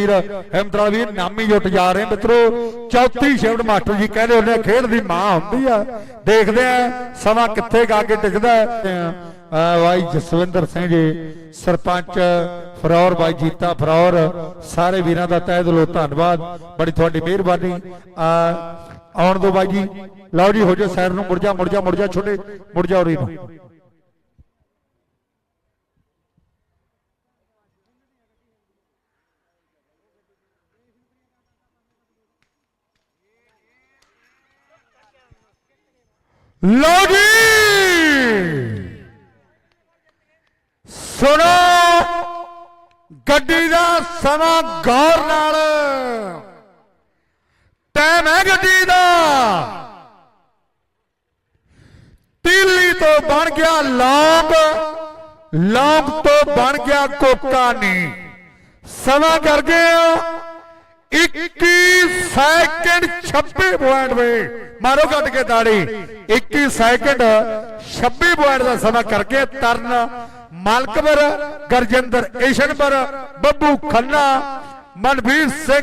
ਵੀਰ ਨਾਮੀ ਜੁੱਟ ਜਾ ਰਹੇ ਮਿੱਤਰੋ, ਚੌਥੀ ਸ਼ਿਫਟ ਮਾਸਟਰ ਜੀ ਕਹਿੰਦੇ ਹੁੰਦੇ ਖੇਡ ਦੀ ਮਾਂ ਹੁੰਦੀ ਆ। ਦੇਖਦੇ ਆ ਸਮਾਂ ਕਿੱਥੇ ਗਾ ਕੇ ਟਿਕਦਾ ਹੈ। ਜਸਵਿੰਦਰ ਸਿੰਘ ਜੀ, ਸਰਪੰਚ, ਫਰੌਰ ਬਾਈ ਜੀਤਾ ਫਰੌਰ, ਸਾਰੇ ਵੀਰਾਂ ਦਾ ਤਹਿ ਦਿਲੋਂ ਧੰਨਵਾਦ। ਬੜੀ ਤੁਹਾਡੀ ਮਿਹਰਬਾਨੀ। ਆ ਆਉਣ ਦੋ ਬਾਈ ਜੀ। ਲਓ ਜੀ, ਹੋ ਜਾ ਸਾਈਡ ਨੂੰ ਮੁੜ ਜਾ ਮੁੜ ਜਾ ਮੁੜ ਜਾ, ਛੋਟੇ, ਮੁੜ ਜਾ ਉਰੀ ਨੂੰ। ਲਓ ਜੀ ਸੁਣੋ, ਗੱਡੀ ਦਾ ਸਮਾਂ ਗੌਰ ਨਾਲ। ਟਾਈਮ ਹੈ ਗੱਡੀ ਦਾ। ਤੀਲੀ ਤੋਂ ਬਣ ਗਿਆ ਲੌਂਗ ਲੌਂਗ ਤੋਂ ਬਣ ਗਿਆ ਕੋਕਾ ਨਹੀਂ ਸਮਾਂ ਕਰ ਗਏ ਆ 21 ਸੈਕਿੰਡ 26 ਪੁਆਇੰਟ ਵੇ। ਮਾਰੋ ਕੱਟ ਕੇ ਤਾੜੀ। 21 ਸੈਕਿੰਡ 26 ਪੁਆਇੰਟ ਦਾ ਸਮਾਂ ਕਰਕੇ ਤਰਨ, ਮਲਕਵਰ, ਗਰਜਿੰਦਰ, ਏਸ਼ਨਵਰ, ਬੱਬੂ ਖੰਨਾ, ਮਨਵੀਰ ਸਿੰਘ